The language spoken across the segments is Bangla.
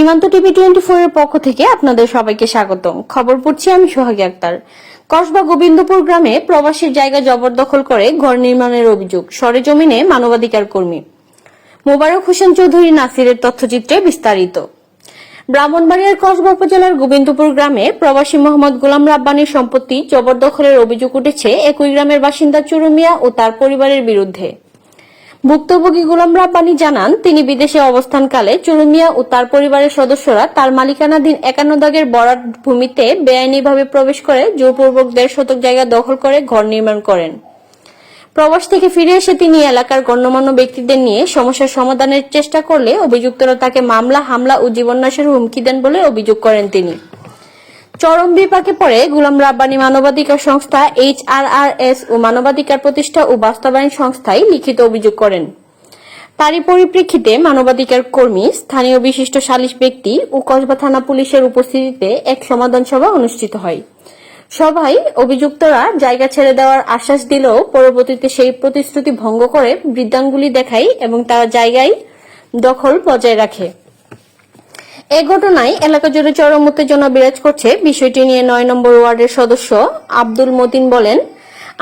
সীমান্ত টিভি টোয়েন্টি ফোর এর পক্ষ থেকে আপনাদের সবাইকে স্বাগতম। খবর পড়ছি আমি সোহাগী আক্তার। কসবা গোবিন্দপুর গ্রামে প্রবাসীর জায়গা জবরদখল করে ঘর নির্মাণের অভিযোগ। সরেজমিনে মানবাধিকার কর্মী। মোবারক হোসেন চৌধুরী নাসিরের তথ্যচিত্রে বিস্তারিত। ব্রাহ্মণবাড়িয়ার কসবা উপজেলার গোবিন্দপুর গ্রামে প্রবাসী মোহাম্মদ গোলাম রাব্বানির সম্পত্তি জবরদখলের অভিযোগ উঠেছে একই গ্রামের বাসিন্দা চুরুমিয়া ও তার পরিবারের বিরুদ্ধে। ভুক্তভোগী গোলাম রাব্বানি জানান, তিনি বিদেশে অবস্থানকালে চুরুমিয়া ও তার পরিবারের সদস্যরা তার মালিকানাধীন একান্ন দাগের বরাট ভূমিতে বেআইনিভাবে প্রবেশ করে জোরপূর্বক দেড় শতক জায়গা দখল করে ঘর নির্মাণ করেন। প্রবাস থেকে ফিরে এসে তিনি এলাকার গণ্যমান্য ব্যক্তিদের নিয়ে সমস্যার সমাধানের চেষ্টা করলে অভিযুক্তরা তাকে মামলা, হামলা ও জীবননাশের হুমকি দেন বলে অভিযোগ করেন তিনি। চরম বিপাকে পড়ে গুলাম রাব্বানি মানবাধিকার সংস্থা এইচ আর আর এস ও মানবাধিকার প্রতিষ্ঠা ও বাস্তবায়ন সংস্থায় লিখিত অভিযোগ করেন। তারই পরিপ্রেক্ষিতে মানবাধিকার কর্মী, স্থানীয় বিশিষ্ট সালিশ ব্যক্তি ও কসবা থানা পুলিশের উপস্থিতিতে এক সমাধান সভা অনুষ্ঠিত হয়। সভায় অভিযুক্তরা জায়গা ছেড়ে দেওয়ার আশ্বাস দিলেও পরবর্তীতে সেই প্রতিশ্রুতি ভঙ্গ করে বৃদ্ধাঙ্গুলি দেখায় এবং তারা জায়গায় দখল বজায় রাখে। এ ঘটনায় এলাকা জুড়ে চরম উত্তেজনা বিরাজ করছে। বিষয়টি নিয়ে নয় নম্বর ওয়ার্ডের সদস্য আব্দুল মতিন বলেন,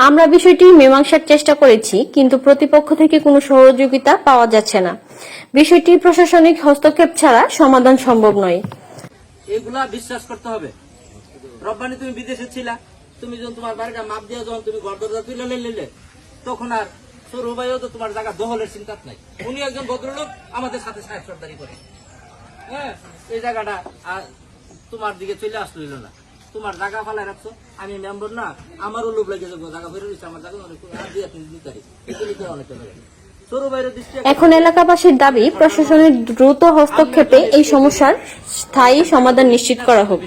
আমরা বিষয়টি মীমাংসার চেষ্টা করেছি, কিন্তু প্রতিপক্ষ থেকে কোনো সহযোগিতা পাওয়া যাচ্ছে না। বিষয়টি প্রশাসনিক হস্তক্ষেপ ছাড়া সমাধান সম্ভব নয়। এগুলা বিশ্বাস করতে হবে। রব্বানি, তুমি বিদেশে ছিলা। তুমি যখন তোমার বাড়িটা মাপ দিয়ে যখন তুমি ঘর দরজা তুলে নিলে তখন আর সরু ভাইও তো তোমার জায়গা দহলের চিন্তা নাই। উনি একজন ভদ্রলোক, আমাদের সাথে সাহেব করে। হ্যাঁ এই জায়গাটা তোমার দিকে চলে আসলো না। তোমার জায়গা রাখছো, আমি মেম্বার না, আমারও লোভ লাগে যাব জায়গা ফেরত দিচ্ছে আমার জায়গা অনেক এখন এলাকাবাসীর দাবি, প্রশাসনের দ্রুত হস্তক্ষেপে এই সমস্যার স্থায়ী সমাধান নিশ্চিত করা হোক।